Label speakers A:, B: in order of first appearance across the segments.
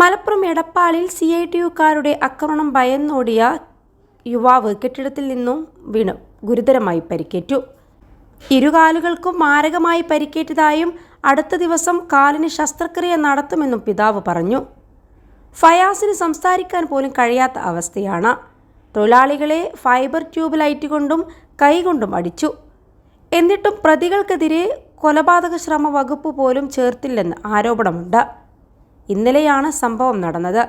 A: മലപ്പുറം എടപ്പാളിൽ C I T യുക്കാരുടെ ആക്രമണം ഭയന്നോടിയ യുവാവ് കെട്ടിടത്തിൽ നിന്നും വീണു ഗുരുതരമായി പരിക്കേറ്റു. ഇരുകാലുകൾക്കും മാരകമായി പരിക്കേറ്റതായും അടുത്ത ദിവസം കാലിന് ശസ്ത്രക്രിയ നടത്തുമെന്നും പിതാവ് പറഞ്ഞു. ഫയാസിന് സംസാരിക്കാൻ പോലും കഴിയാത്ത അവസ്ഥയാണ്. തൊഴിലാളികളെ ഫൈബർ ട്യൂബ് ലൈറ്റ് കൊണ്ടും കൈകൊണ്ടും അടിച്ചു. എന്നിട്ടും പ്രതികൾക്കെതിരെ കൊലപാതക ശ്രമ വകുപ്പ് പോലും ചേർത്തില്ലെന്ന് ആരോപണമുണ്ട്. ഇന്നലെയാണ് സംഭവം നടന്നത്.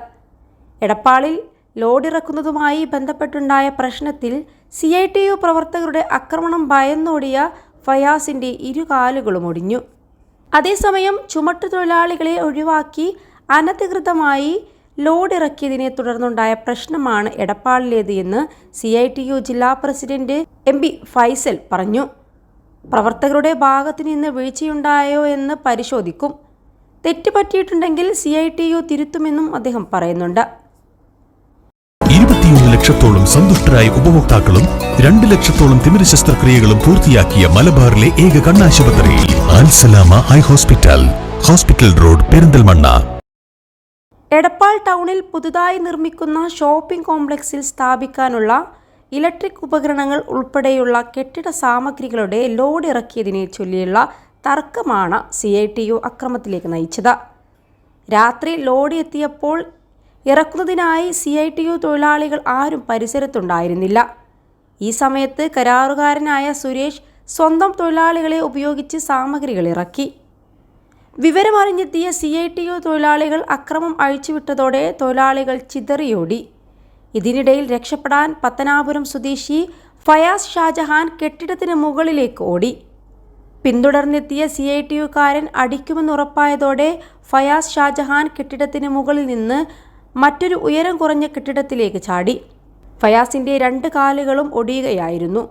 A: എടപ്പാളിൽ ലോഡിറക്കുന്നതുമായി ബന്ധപ്പെട്ടുണ്ടായ പ്രശ്നത്തിൽ സി ഐ ടി യു പ്രവർത്തകരുടെ ആക്രമണം ഭയന്നോടിയ ഫയാസിന്റെ ഇരുകാലുകളും ഒടിഞ്ഞു. അതേസമയം ചുമട്ടുതൊഴിലാളികളെ ഒഴിവാക്കി അനധികൃതമായി ലോഡിറക്കിയതിനെ തുടർന്നുണ്ടായ പ്രശ്നമാണ് എടപ്പാളിലേത് എന്ന് സി ഐ ടി യു ജില്ലാ പ്രസിഡന്റ് എം പി ഫൈസൽ പറഞ്ഞു. പ്രവർത്തകരുടെ ഭാഗത്തു നിന്ന് വീഴ്ചയുണ്ടായോ എന്ന് പരിശോധിക്കും. തെറ്റ് പറ്റിയിട്ടുണ്ടെങ്കിൽ സി ഐ ടി യു തിരുത്തുമെന്നും അദ്ദേഹം പറയുന്നുണ്ട്.
B: ഇരുപത്തിയൊന്ന് ലക്ഷത്തോളം സന്തുഷ്ടരായ ഉപഭോക്താക്കളും രണ്ട് ലക്ഷത്തോളം തിമിര ശസ്ത്രക്രിയകളും പൂർത്തിയാക്കിയ മലബാറിലെ ഏക കണ്ണാശുപത്രിയിൽ Al Salama eye hospital hospital road Perinthalmanna.
A: Edappal ടൗണിൽ പുതുതായി നിർമ്മിക്കുന്ന ഷോപ്പിംഗ് കോംപ്ലക്സിൽ സ്ഥാപിക്കാനുള്ള ഇലക്ട്രിക് ഉപകരണങ്ങൾ ഉൾപ്പെടെയുള്ള കെട്ടിട സാമഗ്രികളുടെ ലോഡ് ഇറക്കിയതിനെ ചൊല്ലിയുള്ള തർക്കമാണ് സി ഐ ടി യു അക്രമത്തിലേക്ക് നയിച്ചത്. രാത്രി ലോഡ് എത്തിയപ്പോൾ ഇറക്കുന്നതിനായി സി ഐ ടി യു തൊഴിലാളികൾ ആരും പരിസരത്തുണ്ടായിരുന്നില്ല. ഈ സമയത്ത് കരാറുകാരനായ സുരേഷ് സ്വന്തം തൊഴിലാളികളെ ഉപയോഗിച്ച് സാമഗ്രികൾ ഇറക്കി. വിവരമറിഞ്ഞെത്തിയ സി ഐ ടി യു തൊഴിലാളികൾ അക്രമം അഴിച്ചുവിട്ടതോടെ തൊഴിലാളികൾ ചിതറിയോടി. ഇതിനിടയിൽ രക്ഷപ്പെടാൻ പത്തനാപുരം സ്വദേശി ഫയാസ് ഷാജഹാൻ കെട്ടിടത്തിന് മുകളിലേക്ക് ഓടി. പിന്തുടർന്നെത്തിയ സി ഐ ടി യുക്കാരൻ അടിക്കുമെന്നുറപ്പായതോടെ ഫയാസ് ഷാജഹാൻ കെട്ടിടത്തിന് മുകളിൽ നിന്ന് മറ്റൊരു ഉയരം കുറഞ്ഞ കെട്ടിടത്തിലേക്ക് ചാടി. ഫയാസിന്റെ രണ്ട് കാലുകളും ഒടിയുകയായിരുന്നു.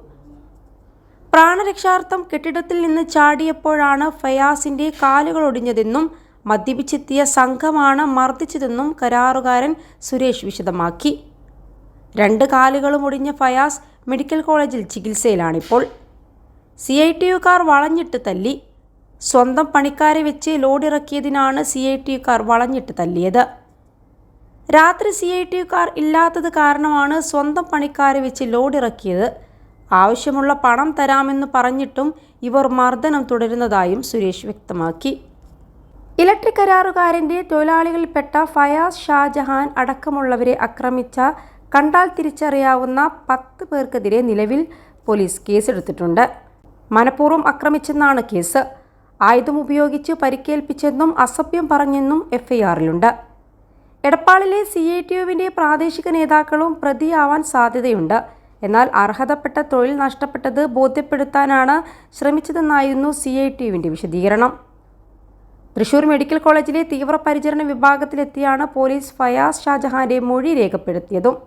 A: പ്രാണരക്ഷാർത്ഥം കെട്ടിടത്തിൽ നിന്ന് ചാടിയപ്പോഴാണ് ഫയാസിന്റെ കാലുകൾ ഒടിഞ്ഞതെന്നും മദ്യപിച്ചെത്തിയ സംഘമാണ് മർദ്ദിച്ചതെന്നും കരാറുകാരൻ സുരേഷ് വിശദമാക്കി. രണ്ട് കാലുകളും ഒടിഞ്ഞ ഫയാസ് മെഡിക്കൽ കോളേജിൽ ചികിത്സയിലാണിപ്പോൾ. സി ഐ ടി യുക്കാർ വളഞ്ഞിട്ട് തല്ലി. സ്വന്തം പണിക്കാരെ വെച്ച് ലോഡിറക്കിയതിനാണ് സി ഐ ടി യുക്കാർ വളഞ്ഞിട്ട് തല്ലിയത്. രാത്രി സി ഐ ടി യുക്കാർ ഇല്ലാത്തത് കാരണമാണ് സ്വന്തം പണിക്കാരെ വെച്ച് ലോഡിറക്കിയത്. ആവശ്യമുള്ള പണം തരാമെന്ന് പറഞ്ഞിട്ടും ഇവർ മർദ്ദനം തുടരുന്നതായും സുരേഷ് വ്യക്തമാക്കി. ഇലക്ട്രിക് കരാറുകാരന്റെ തൊഴിലാളികളിൽപ്പെട്ട ഫയാസ് ഷാജഹാൻ അടക്കമുള്ളവരെ ആക്രമിച്ച കണ്ടാൽ തിരിച്ചറിയാവുന്ന പത്ത് പേർക്കെതിരെ നിലവിൽ പോലീസ് കേസെടുത്തിട്ടുണ്ട്. മനഃപൂർവം ആക്രമിച്ചെന്നാണ് കേസ്. ആയുധം ഉപയോഗിച്ച് പരിക്കേൽപ്പിച്ചെന്നും അസഭ്യം പറഞ്ഞെന്നും എഫ്ഐആറിലുണ്ട്. എടപ്പാളിലെ സി ഐ ടി യുവിന്റെ പ്രാദേശിക നേതാക്കളും പ്രതിയാവാൻ സാധ്യതയുണ്ട്. എന്നാൽ അർഹതപ്പെട്ട തൊഴിൽ നഷ്ടപ്പെട്ടത് ബോധ്യപ്പെടുത്താനാണ് ശ്രമിച്ചതെന്നായിരുന്നു സി ഐ ടി യുവിന്റെ വിശദീകരണം. തൃശൂർ മെഡിക്കൽ കോളേജിലെ തീവ്രപരിചരണ വിഭാഗത്തിലെത്തിയാണ് പോലീസ് ഫയാസ് ഷാജഹാന്റെ മൊഴി രേഖപ്പെടുത്തിയതും.